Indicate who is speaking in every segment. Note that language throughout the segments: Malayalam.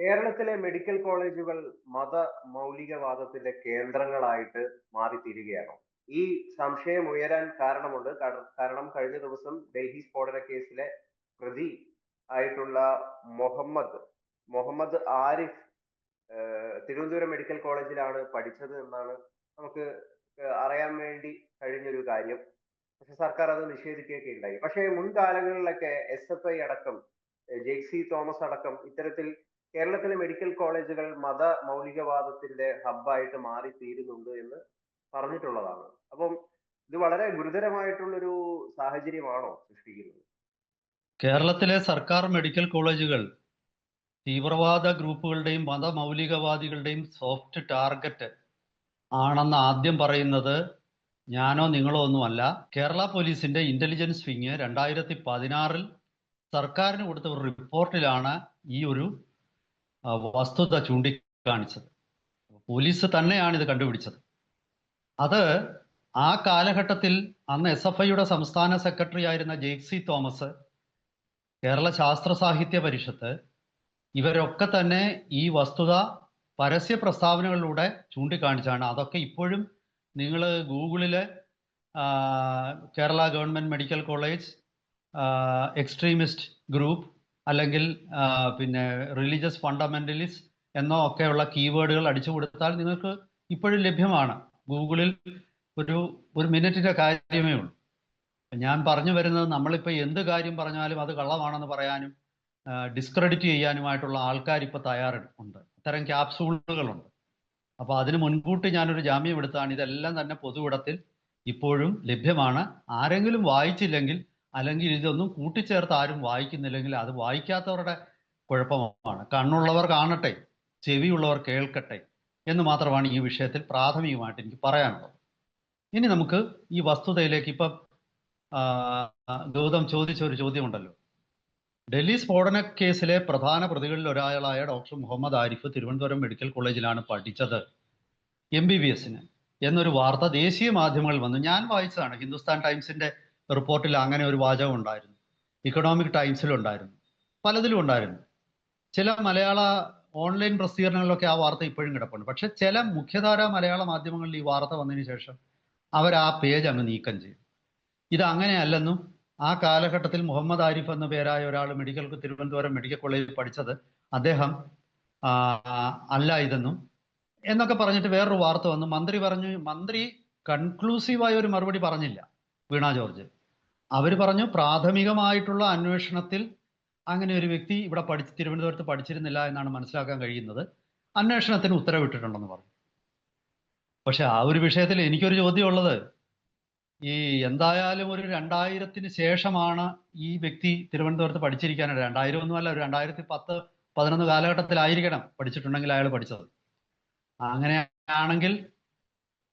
Speaker 1: കേരളത്തിലെ മെഡിക്കൽ കോളേജുകൾ മത മൗലികവാദത്തിന്റെ കേന്ദ്രങ്ങളായിട്ട് മാറിത്തീരുകയാണോ. ഈ സംശയം ഉയരാൻ കാരണമുണ്ട്. കാരണം കഴിഞ്ഞ ദിവസം ഡൽഹി സ്ഫോടന കേസിലെ പ്രതി ആയിട്ടുള്ള മുഹമ്മദ് മുഹമ്മദ് ആരിഫ് തിരുവനന്തപുരം മെഡിക്കൽ കോളേജിലാണ് പഠിച്ചത് എന്നാണ് നമുക്ക് അറിയാൻ വേണ്ടി കഴിഞ്ഞൊരു കാര്യം. പക്ഷെ സർക്കാർ അത് നിഷേധിക്കുകയൊക്കെ ഉണ്ടായി. പക്ഷേ മുൻകാലങ്ങളിലൊക്കെ എസ് എഫ് ഐ അടക്കം ജെയ്സി തോമസ് അടക്കം ഇത്തരത്തിൽ കേരളത്തിലെ മെഡിക്കൽ കോളേജുകൾ മത മൗലികവാദത്തിന്റെ ഹബ്ബായിട്ട് മാറി തീരുന്നുണ്ട് എന്ന് പറഞ്ഞിട്ടുള്ളതാണ്. അപ്പം ഇത് വളരെ ഗുരുതരമായിട്ടുള്ളൊരു സാഹചര്യമാണോ സൃഷ്ടിക്കുന്നത്?
Speaker 2: കേരളത്തിലെ സർക്കാർ മെഡിക്കൽ കോളേജുകൾ തീവ്രവാദ ഗ്രൂപ്പുകളുടെയും മത മൗലികവാദികളുടെയും സോഫ്റ്റ് ടാർഗറ്റ് ആണെന്ന് ആദ്യം പറയുന്നത് ഞാനോ നിങ്ങളോ ഒന്നുമല്ല. കേരള പോലീസിന്റെ ഇന്റലിജൻസ് വിങ് രണ്ടായിരത്തി പതിനാറിൽ സർക്കാരിന് കൊടുത്ത ഒരു റിപ്പോർട്ടിലാണ് ഈ ഒരു വസ്തുത ചൂണ്ടിക്കാണിച്ചത്. പോലീസ് തന്നെയാണ് ഇത് കണ്ടുപിടിച്ചത്. അത് ആ കാലഘട്ടത്തിൽ അന്ന് എസ് എഫ് ഐയുടെ സംസ്ഥാന സെക്രട്ടറി ആയിരുന്ന ജെയ്സി തോമസ് കേരള ശാസ്ത്ര സാഹിത്യ പരിഷത്ത് ഇവരൊക്കെ തന്നെ ഈ വസ്തുത പരസ്യ പ്രസ്താവനകളിലൂടെ ചൂണ്ടിക്കാണിച്ചാണ്. അതൊക്കെ ഇപ്പോഴും നിങ്ങൾ ഗൂഗിളിൽ Kerala government medical college extremist group അല്ലെങ്കിൽ പിന്നെ റിലീജിയസ് ഫണ്ടമെന്റലിസ്റ്റ് എന്നോ ഒക്കെയുള്ള കീവേഡുകൾ അടിച്ചു കൊടുത്താൽ നിങ്ങൾക്ക് ഇപ്പോഴും ലഭ്യമാണ്. ഗൂഗിളിൽ ഒരു ഒരു മിനിറ്റിന്റെ കാര്യമേ ഉള്ളൂ. ഞാൻ പറഞ്ഞു വരുന്നത് നമ്മളിപ്പോൾ എന്ത് കാര്യം പറഞ്ഞാലും അത് കള്ളമാണെന്ന് പറയാനും ഡിസ്ക്രെഡിറ്റ് ചെയ്യാനുമായിട്ടുള്ള ആൾക്കാർ ഇപ്പോൾ തയ്യാറുണ്ട് അത്തരം ക്യാപ്സൂളുകളുണ്ട് അപ്പോൾ അതിന് മുൻകൂട്ടി ഞാനൊരു ജാമ്യം എടുത്താണ്. ഇതെല്ലാം തന്നെ പൊതുവിടത്തിൽ ഇപ്പോഴും ലഭ്യമാണ്. ആരെങ്കിലും വായിച്ചില്ലെങ്കിൽ അല്ലെങ്കിൽ ഇതൊന്നും കൂട്ടിച്ചേർത്ത് ആരും വായിക്കുന്നില്ലെങ്കിൽ അത് വായിക്കാത്തവരുടെ കുഴപ്പമാണ്. കണ്ണുള്ളവർ കാണട്ടെ ചെവിയുള്ളവർ കേൾക്കട്ടെ എന്ന് മാത്രമാണ് ഈ വിഷയത്തിൽ പ്രാഥമികമായിട്ട് എനിക്ക് പറയാനുള്ളത്. ഇനി നമുക്ക് ഈ വസ്തുതയിലേക്ക് ഇപ്പം ഗൗതം ചോദിച്ച ഒരു ചോദ്യമുണ്ടല്ലോ. ഡൽഹി സ്ഫോടന കേസിലെ പ്രധാന പ്രതികളിൽ ഒരാളായ ഡോക്ടർ മുഹമ്മദ് ആരിഫ് തിരുവനന്തപുരം മെഡിക്കൽ കോളേജിലാണ് പഠിച്ചത്. എം ബി ബി എസിന് എന്നൊരു വാർത്ത ദേശീയ മാധ്യമങ്ങളിൽ വന്നു. ഞാൻ വായിച്ചതാണ് ഹിന്ദുസ്ഥാൻ ടൈംസിന്റെ റിപ്പോർട്ടിൽ അങ്ങനെ ഒരു വാചകം ഉണ്ടായിരുന്നു. ഇക്കണോമിക് ടൈംസിലും ഉണ്ടായിരുന്നു. പലതിലും ഉണ്ടായിരുന്നു. ചില മലയാള ഓൺലൈൻ പ്രസിദ്ധീകരണങ്ങളിലൊക്കെ ആ വാർത്ത ഇപ്പോഴും കിടപ്പുണ്ട്. പക്ഷെ ചില മുഖ്യധാര മലയാള മാധ്യമങ്ങളിൽ ഈ വാർത്ത വന്നതിന് ശേഷം അവർ ആ പേജ് അങ്ങ് നീക്കം ചെയ്തു. ഇത് അങ്ങനെയല്ലെന്നും ആ കാലഘട്ടത്തിൽ മുഹമ്മദ് ആരിഫ് എന്ന പേരായ ഒരാൾ മെഡിക്കൽ തിരുവനന്തപുരം മെഡിക്കൽ കോളേജിൽ പഠിച്ചത് അദ്ദേഹം അല്ല ഇതെന്നും എന്നൊക്കെ പറഞ്ഞിട്ട് വേറൊരു വാർത്ത വന്നു. മന്ത്രി പറഞ്ഞു മന്ത്രി കൺക്ലൂസീവായ ഒരു മറുപടി പറഞ്ഞില്ല വീണ ജോർജ്. അവർ പറഞ്ഞു പ്രാഥമികമായിട്ടുള്ള അന്വേഷണത്തിൽ അങ്ങനെ ഒരു വ്യക്തി ഇവിടെ പഠിച്ച് തിരുവനന്തപുരത്ത് പഠിച്ചിരുന്നില്ല എന്നാണ് മനസ്സിലാക്കാൻ കഴിയുന്നത്. അന്വേഷണത്തിന് ഉത്തരവിട്ടിട്ടുണ്ടെന്ന് പറഞ്ഞു. പക്ഷെ ആ ഒരു വിഷയത്തിൽ എനിക്കൊരു ചോദ്യമുള്ളത്. ഈ എന്തായാലും ഒരു രണ്ടായിരത്തിന് ശേഷമാണ് ഈ വ്യക്തി തിരുവനന്തപുരത്ത് പഠിച്ചിരിക്കാനായിട്ട് രണ്ടായിരം ഒന്നുമല്ല ഒരു രണ്ടായിരത്തി പത്ത് പതിനൊന്ന് കാലഘട്ടത്തിലായിരിക്കണം പഠിച്ചിട്ടുണ്ടെങ്കിൽ അയാൾ പഠിച്ചത്. അങ്ങനെയാണെങ്കിൽ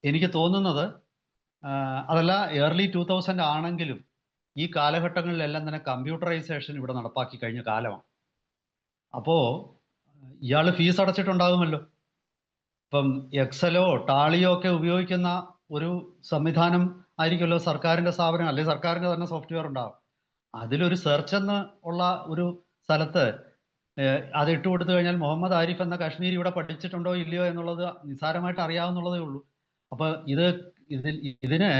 Speaker 2: എനിക്ക് തോന്നുന്നത് അതല്ല ഏർലി ടൂ തൗസൻഡ് ആണെങ്കിലും ഈ കാലഘട്ടങ്ങളിലെല്ലാം തന്നെ കമ്പ്യൂട്ടറൈസേഷൻ ഇവിടെ നടപ്പാക്കി കഴിഞ്ഞ കാലമാണ്. അപ്പോ ഇയാൾ ഫീസ് അടച്ചിട്ടുണ്ടാകുമല്ലോ. ഇപ്പം എക്സലോ ടാളിയോ ഒക്കെ ഉപയോഗിക്കുന്ന ഒരു സംവിധാനം ആയിരിക്കുമല്ലോ സർക്കാരിന്റെ സ്ഥാപനം അല്ലെങ്കിൽ സർക്കാരിന്റെ തന്നെ സോഫ്റ്റ്വെയർ ഉണ്ടാവും. അതിലൊരു സെർച്ച് എന്ന് ഉള്ള ഒരു സ്ഥലത്ത് അത് ഇട്ട് കൊടുത്തു കഴിഞ്ഞാൽ മുഹമ്മദ് ആരിഫ് എന്ന കാശ്മീരി ഇവിടെ പഠിച്ചിട്ടുണ്ടോ ഇല്ലയോ എന്നുള്ളത് നിസ്സാരമായിട്ട് അറിയാവുന്നുള്ളതേ ഉള്ളൂ. അപ്പൊ ഇത് ഇതിന്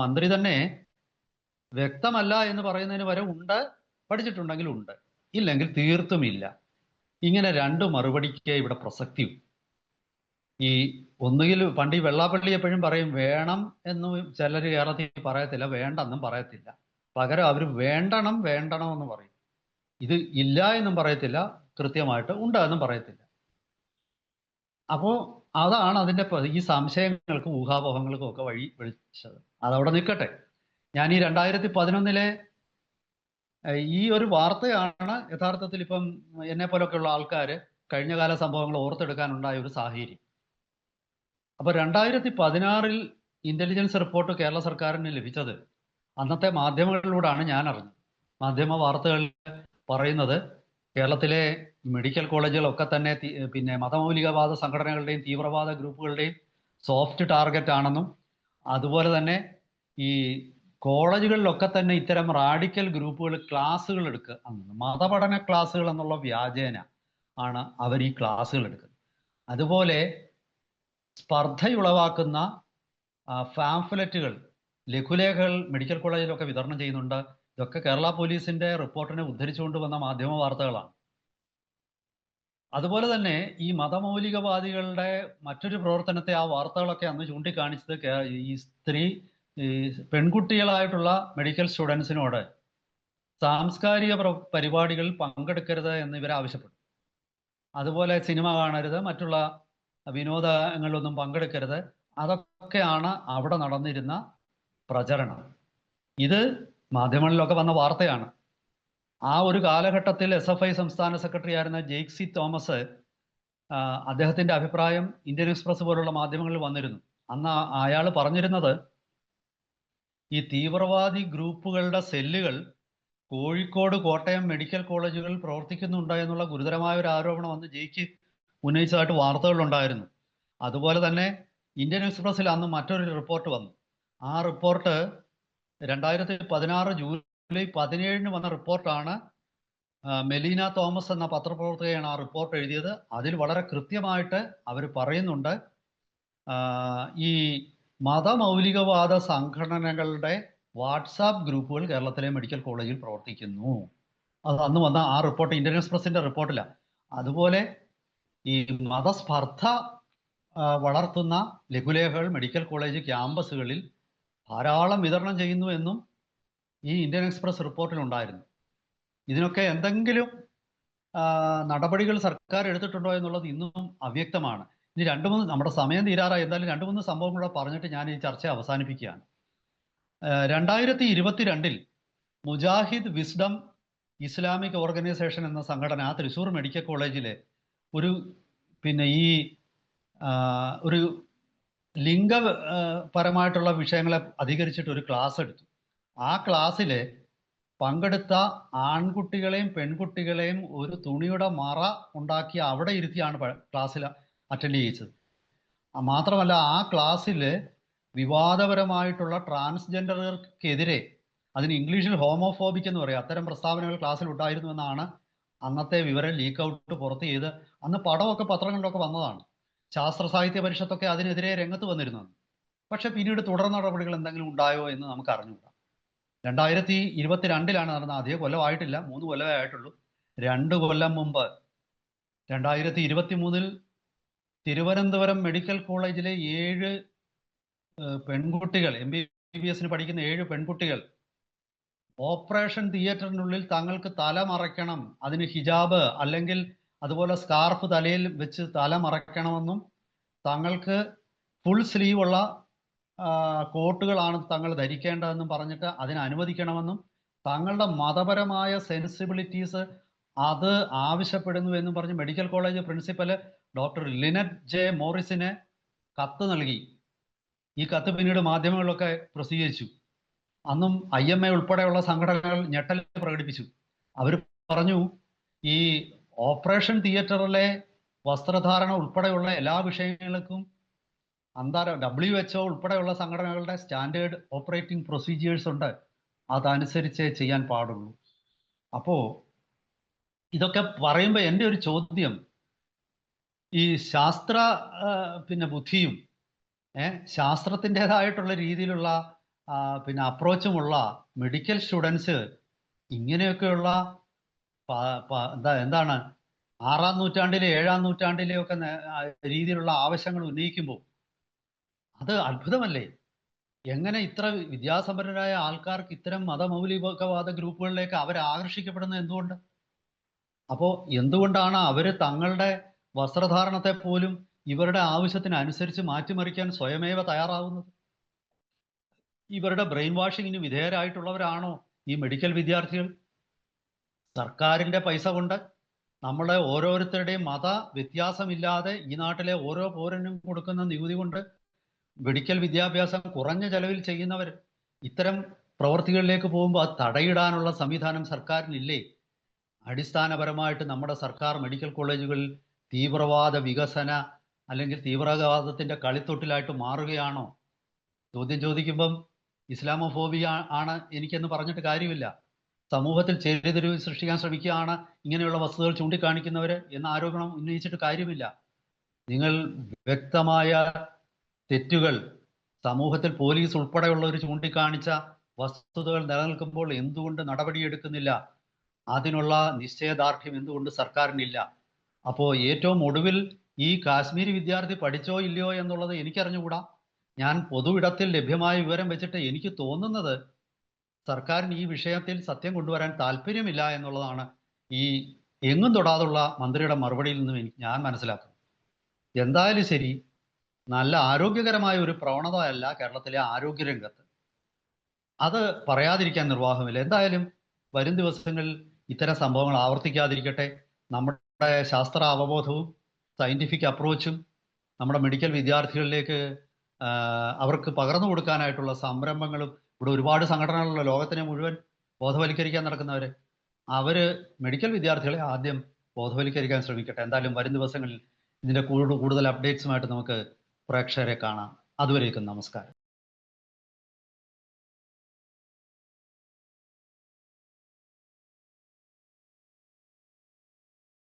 Speaker 2: മന്ത്രി തന്നെ വ്യക്തമല്ല എന്ന് പറയുന്നതിന് വരെ ഉണ്ട് പഠിച്ചിട്ടുണ്ടെങ്കിൽ ഉണ്ട്. ഇല്ലെങ്കിൽ തീർത്തും ഇല്ല. ഇങ്ങനെ രണ്ട് മറുപടിക്ക് ഇവിടെ പ്രസക്തി ഈ ഒന്നുകിൽ പണ്ട് ഈ വെള്ളാപ്പള്ളി എപ്പോഴും പറയും വേണം എന്ന് ചിലർ കേരളത്തിൽ പറയത്തില്ല വേണ്ടെന്നും പറയത്തില്ല. പകരം അവർ വേണ്ടണം വേണ്ടണം എന്ന് പറയും. ഇത് ഇല്ല എന്നും പറയത്തില്ല കൃത്യമായിട്ട് ഉണ്ട് എന്നും പറയത്തില്ല. അപ്പോ അതാണ് അതിന്റെ ഈ സംശയങ്ങൾക്കും ഊഹാപോഹങ്ങൾക്കും ഒക്കെ വഴി വിളിച്ചത്. അതവിടെ നിൽക്കട്ടെ. ഞാൻ ഈ രണ്ടായിരത്തി പതിനൊന്നിലെ ഈ ഒരു വാർത്തയാണ് യഥാർത്ഥത്തിൽ ഇപ്പം എന്നെ പോലൊക്കെയുള്ള ആൾക്കാർ കഴിഞ്ഞകാല സംഭവങ്ങൾ ഓർത്തെടുക്കാനുണ്ടായ ഒരു സാഹചര്യം. അപ്പൊ രണ്ടായിരത്തി പതിനാറിൽ ഇന്റലിജൻസ് റിപ്പോർട്ട് കേരള സർക്കാരിന് ലഭിച്ചത് അന്നത്തെ മാധ്യമങ്ങളിലൂടെയാണ് ഞാൻ അറിഞ്ഞത്. മാധ്യമ വാർത്തകളിൽ പറയുന്നത് കേരളത്തിലെ മെഡിക്കൽ കോളേജുകളൊക്കെ തന്നെ പിന്നെ മതമൗലികവാദ സംഘടനകളുടെയും തീവ്രവാദ ഗ്രൂപ്പുകളുടെയും സോഫ്റ്റ് ടാർഗറ്റ് ആണെന്നും അതുപോലെ തന്നെ ഈ കോളേജുകളിലൊക്കെ തന്നെ ഇത്തരം റാഡിക്കൽ ഗ്രൂപ്പുകൾ ക്ലാസ്സുകൾ എടുക്കുക മതപഠന ക്ലാസ്സുകൾ എന്നുള്ള വ്യാജേന ആണ് അവർ ഈ ക്ലാസ്സുകൾ എടുക്കുന്നത്. അതുപോലെ സ്പർദ്ധയുളവാക്കുന്ന ഫാംഫ്ലെറ്റുകൾ ലഘുലേഖകൾ മെഡിക്കൽ കോളേജിലൊക്കെ വിതരണം ചെയ്യുന്നുണ്ട്. ഇതൊക്കെ കേരള പോലീസിന്റെ റിപ്പോർട്ടിനെ ഉദ്ധരിച്ചുകൊണ്ട് വന്ന മാധ്യമ വാർത്തകളാണ്. അതുപോലെ തന്നെ ഈ മതമൗലികവാദികളുടെ മറ്റൊരു പ്രവർത്തനത്തെ ആ വാർത്തകളൊക്കെ അന്ന് ചൂണ്ടിക്കാണിച്ചത് ഈ സ്ത്രീ ഈ പെൺകുട്ടികളായിട്ടുള്ള മെഡിക്കൽ സ്റ്റുഡൻസിനോട് സാംസ്കാരിക പ്ര- പരിപാടികളിൽ പങ്കെടുക്കരുത് എന്ന് ഇവർ ആവശ്യപ്പെട്ടു. അതുപോലെ സിനിമ കാണരുത് മറ്റുള്ള വിനോദങ്ങളിലൊന്നും പങ്കെടുക്കരുത്. അതൊക്കെയാണ് അവിടെ നടന്നിരുന്ന പ്രചരണം. ഇത് മാധ്യമങ്ങളിലൊക്കെ വന്ന വാർത്തയാണ്. ആ ഒരു കാലഘട്ടത്തിൽ എസ് എഫ് ഐ സംസ്ഥാന സെക്രട്ടറി ആയിരുന്ന ജെയ്ക്സി തോമസ് അദ്ദേഹത്തിന്റെ അഭിപ്രായം ഇന്ത്യൻ എക്സ്പ്രസ് പോലുള്ള മാധ്യമങ്ങളിൽ വന്നിരുന്നു. അന്ന് അയാൾ പറഞ്ഞിരുന്നത് ഈ തീവ്രവാദി ഗ്രൂപ്പുകളുടെ സെല്ലുകൾ കോഴിക്കോട് കോട്ടയം മെഡിക്കൽ കോളേജുകളിൽ പ്രവർത്തിക്കുന്നുണ്ട് എന്നുള്ള ഗുരുതരമായ ഒരു ആരോപണം അന്ന് ജയിക്ക് ഉന്നയിച്ചതായിട്ട് വാർത്തകളുണ്ടായിരുന്നു. അതുപോലെ തന്നെ ഇന്ത്യൻ എക്സ്പ്രസ്സിൽ അന്ന് മറ്റൊരു റിപ്പോർട്ട് വന്നു. ആ റിപ്പോർട്ട് രണ്ടായിരത്തി പതിനാറ് ജൂലൈ പതിനേഴിന് വന്ന റിപ്പോർട്ടാണ് മെലീന തോമസ് എന്ന പത്രപ്രവർത്തകയാണ് ആ റിപ്പോർട്ട് എഴുതിയത്. അതിൽ വളരെ കൃത്യമായിട്ട് അവർ പറയുന്നുണ്ട് ഈ മതമൗലികവാദ സംഘടനകളുടെ വാട്സാപ്പ് ഗ്രൂപ്പുകൾ കേരളത്തിലെ മെഡിക്കൽ കോളേജിൽ പ്രവർത്തിക്കുന്നു. അത് അന്ന് വന്ന ആ റിപ്പോർട്ട് ഇന്ത്യൻ എക്സ്പ്രസിന്റെ റിപ്പോർട്ടിലാണ് അതുപോലെ ഈ മതസ്പർദ്ധ വളർത്തുന്ന ലഘുലേഖകൾ മെഡിക്കൽ കോളേജ് ക്യാമ്പസുകളിൽ ധാരാളം വിതരണം ചെയ്യുന്നു എന്നും ഈ ഇന്ത്യൻ എക്സ്പ്രസ് റിപ്പോർട്ടിലുണ്ടായിരുന്നു ഇതിനൊക്കെ എന്തെങ്കിലും നടപടികൾ സർക്കാർ എടുത്തിട്ടുണ്ടോ എന്നുള്ളത് ഇന്നും അവ്യക്തമാണ്. ഇനി രണ്ട് മൂന്ന് നമ്മുടെ സമയം തീരാറായി. എന്തായാലും രണ്ട് മൂന്ന് സംഭവം കൂടെ പറഞ്ഞിട്ട് ഞാൻ ഈ ചർച്ച അവസാനിപ്പിക്കുകയാണ്. രണ്ടായിരത്തി ഇരുപത്തിരണ്ടിൽ മുജാഹിദ് വിസ്ഡം ഇസ്ലാമിക് ഓർഗനൈസേഷൻ എന്ന സംഘടന തൃശ്ശൂർ മെഡിക്കൽ കോളേജിലെ ഒരു പിന്നെ ഈ ഒരു ലിംഗപരമായിട്ടുള്ള വിഷയങ്ങളെ അധികരിച്ചിട്ട് ഒരു ക്ലാസ് എടുത്തു. ആ ക്ലാസ്സിലെ പങ്കെടുത്ത ആൺകുട്ടികളെയും പെൺകുട്ടികളെയും ഒരു തുണിയുടെ മറ ഉണ്ടാക്കി അവിടെ ഇരുത്തിയാണ് ക്ലാസ്സിൽ അറ്റൻഡ് ചെയ്യിച്ചത്. മാത്രമല്ല ആ ക്ലാസ്സിൽ വിവാദപരമായിട്ടുള്ള ട്രാൻസ്ജെൻഡർക്കെതിരെ അതിന് ഇംഗ്ലീഷിൽ ഹോമോഫോബിക് എന്ന് പറയും അത്തരം പ്രസ്താവനകൾ ക്ലാസ്സിൽ ഉണ്ടായിരുന്നു എന്നാണ് അന്നത്തെ വിവരം ലീക്ക് ഔട്ട് പുറത്ത് ചെയ്ത് അന്ന് പടമൊക്കെ പത്രങ്ങളിലൊക്കെ വന്നതാണ്. ശാസ്ത്ര സാഹിത്യ പരിഷത്തൊക്കെ അതിനെതിരെ രംഗത്ത് വന്നിരുന്നു പക്ഷെ പിന്നീട് തുടർ നടപടികൾ എന്തെങ്കിലും ഉണ്ടായോ എന്ന് നമുക്ക് അറിഞ്ഞുകൂടാ. രണ്ടായിരത്തി ഇരുപത്തിരണ്ടിലാണ് നടന്ന അധിക കൊല്ലമായിട്ടില്ല മൂന്ന് കൊല്ലമേ ആയിട്ടുള്ളൂ. രണ്ട് കൊല്ലം മുമ്പ് രണ്ടായിരത്തി ഇരുപത്തി മൂന്നിൽ തിരുവനന്തപുരം മെഡിക്കൽ കോളേജിലെ ഏഴ് പെൺകുട്ടികൾ എം ബി ബി എസിന് പഠിക്കുന്ന ഏഴ് പെൺകുട്ടികൾ ഓപ്പറേഷൻ തിയേറ്ററിനുള്ളിൽ തങ്ങൾക്ക് തല മറയ്ക്കണം. അതിന് ഹിജാബ് അല്ലെങ്കിൽ അതുപോലെ സ്കാർഫ് തലയിൽ വെച്ച് തല മറയ്ക്കണമെന്നും തങ്ങൾക്ക് ഫുൾ സ്ലീവ് ഉള്ള കോട്ടുകളാണ് തങ്ങൾ ധരിക്കേണ്ടതെന്നും പറഞ്ഞിട്ട് അതിന് അനുവദിക്കണമെന്നും തങ്ങളുടെ മതപരമായ സെൻസിബിലിറ്റീസ് അത് ആവശ്യപ്പെടുന്നു എന്നും പറഞ്ഞ് medical college principal doctor Linette J മോറിസിന് കത്ത് നൽകി. ഈ കത്ത് പിന്നീട് മാധ്യമങ്ങളിലൊക്കെ പ്രസിദ്ധീകരിച്ചു. അന്നും ഐ എം എ ഉൾപ്പെടെയുള്ള സംഘടനകൾ ഞെട്ടൽ പ്രകടിപ്പിച്ചു. അവർ പറഞ്ഞു ഈ ഓപ്പറേഷൻ തിയേറ്ററിലെ വസ്ത്രധാരണ ഉൾപ്പെടെയുള്ള എല്ലാ വിഷയങ്ങൾക്കും അന്താര ഡബ്ല്യു എച്ച്ഒ ഉൾപ്പെടെയുള്ള സംഘടനകളുടെ സ്റ്റാൻഡേർഡ് ഓപ്പറേറ്റിംഗ് പ്രൊസീജിയേഴ്സ് ഉണ്ട്. അതനുസരിച്ചേ ചെയ്യാൻ പാടുള്ളൂ. അപ്പോ ഇതൊക്കെ പറയുമ്പോൾ എന്റെ ഒരു ചോദ്യം ഈ ശാസ്ത്ര പിന്നെ ബുദ്ധിയും ശാസ്ത്രത്തിന്റെതായിട്ടുള്ള രീതിയിലുള്ള പിന്നെ അപ്രോച്ചുമുള്ള മെഡിക്കൽ സ്റ്റുഡൻസ് ഇങ്ങനെയൊക്കെയുള്ള എന്താ എന്താണ് ആറാം നൂറ്റാണ്ടിലെ ഏഴാം നൂറ്റാണ്ടിലെ ഒക്കെ ആ, രീതിയിലുള്ള ആവശ്യങ്ങൾ ഉന്നയിക്കുമ്പോൾ അത് അത്ഭുതമല്ലേ? എങ്ങനെ ഇത്ര വിദ്യാസമ്പന്നരായ ആൾക്കാർക്ക് ഇത്തരം മതമൗലികവാദ ഗ്രൂപ്പുകളിലേക്ക് അവർ ആകർഷിക്കപ്പെടുന്നത് എന്തുകൊണ്ട്? അപ്പോൾ എന്തുകൊണ്ടാണ് അവർ തങ്ങളുടെ വസ്ത്രധാരണത്തെ പോലും ഇവരുടെ ആവശ്യത്തിനനുസരിച്ച് മാറ്റിമറിക്കാൻ സ്വയമേവ തയ്യാറാവുന്നത്? ഇവരുടെ ബ്രെയിൻ വാഷിങ്ങിന് വിധേയരായിട്ടുള്ളവരാണോ ഈ മെഡിക്കൽ വിദ്യാർത്ഥികൾ? സർക്കാരിന്റെ പൈസ കൊണ്ട് നമ്മളെ ഓരോരുത്തരുടെയും മത വ്യത്യാസമില്ലാതെ ഈ നാട്ടിലെ ഓരോ പൗരനും കൊടുക്കുന്ന നികുതി കൊണ്ട് മെഡിക്കൽ വിദ്യാഭ്യാസം കുറഞ്ഞ ചെലവിൽ ചെയ്യുന്നവർ ഇത്തരം പ്രവർത്തികളിലേക്ക് പോകുമ്പോൾ അത് തടയിടാനുള്ള സംവിധാനം സർക്കാരിനില്ലേ? അടിസ്ഥാനപരമായിട്ട് നമ്മുടെ സർക്കാർ മെഡിക്കൽ കോളേജുകളിൽ തീവ്രവാദ വികസന അല്ലെങ്കിൽ തീവ്രവാദത്തിന്റെ കളിത്തൊട്ടിലായിട്ട് മാറുകയാണോ? ചോദ്യം ചോദിക്കുമ്പം ഇസ്ലാമോഫോബിയ ആണ് എനിക്കെന്ന് പറഞ്ഞിട്ട് കാര്യമില്ല. സമൂഹത്തിൽ ചേരിതിരിവ് സൃഷ്ടിക്കാൻ ശ്രമിക്കുകയാണ് ഇങ്ങനെയുള്ള വസ്തുതകൾ ചൂണ്ടിക്കാണിക്കുന്നവര് എന്ന ആരോപണം ഉന്നയിച്ചിട്ട് കാര്യമില്ല. നിങ്ങൾ വ്യക്തമായ തെറ്റുകൾ സമൂഹത്തിൽ പോലീസ് ഉൾപ്പെടെയുള്ളവർ ചൂണ്ടിക്കാണിച്ച വസ്തുതകൾ നിലനിൽക്കുമ്പോൾ എന്തുകൊണ്ട് നടപടിയെടുക്കുന്നില്ല? അതിനുള്ള നിശ്ചയദാർഢ്യം എന്തുകൊണ്ട് സർക്കാരിനില്ല? അപ്പോൾ ഏറ്റവും ഒടുവിൽ ഈ കാശ്മീരി വിദ്യാർത്ഥി പഠിച്ചോ ഇല്ലയോ എന്നുള്ളത് എനിക്കറിഞ്ഞുകൂടാ. ഞാൻ പൊതുവിടത്തിൽ ലഭ്യമായ വിവരം വെച്ചിട്ട് എനിക്ക് തോന്നുന്നത് സർക്കാരിന് ഈ വിഷയത്തിൽ സത്യം കൊണ്ടുവരാൻ താല്പര്യമില്ല എന്നുള്ളതാണ്. ഈ എങ്ങും തൊടാതുള്ള മന്ത്രിയുടെ മറുപടിയിൽ നിന്നും എനിക്ക് ഞാൻ മനസ്സിലാക്കുന്നു. എന്തായാലും ശരി നല്ല ആരോഗ്യകരമായ ഒരു പ്രവണതയല്ല കേരളത്തിലെ ആരോഗ്യരംഗത്ത്. അത് പറയാതിരിക്കാൻ നിർവാഹമില്ല. എന്തായാലും വരും ദിവസങ്ങളിൽ ഇത്തരം സംഭവങ്ങൾ ആവർത്തിക്കാതിരിക്കട്ടെ. നമ്മുടെ ശാസ്ത്ര അവബോധവും സയന്റിഫിക് അപ്രോച്ചും നമ്മുടെ മെഡിക്കൽ വിദ്യാർത്ഥികളിലേക്ക് അവർക്ക് പകർന്നു കൊടുക്കാനായിട്ടുള്ള സംരംഭങ്ങളും ഇവിടെ ഒരുപാട് സംഘടനകളുള്ള ലോകത്തിനെ മുഴുവൻ ബോധവൽക്കരിക്കാൻ നടക്കുന്നവർ അവർ മെഡിക്കൽ വിദ്യാർത്ഥികളെ ആദ്യം ബോധവൽക്കരിക്കാൻ ശ്രമിക്കട്ടെ. എന്തായാലും വരും ദിവസങ്ങളിൽ ഇതിന്റെ കൂടുതൽ കൂടുതൽ അപ്ഡേറ്റ്സുമായിട്ട് നമുക്ക് പ്രേക്ഷകരെ കാണാം. അതുവരേക്കും നമസ്കാരം.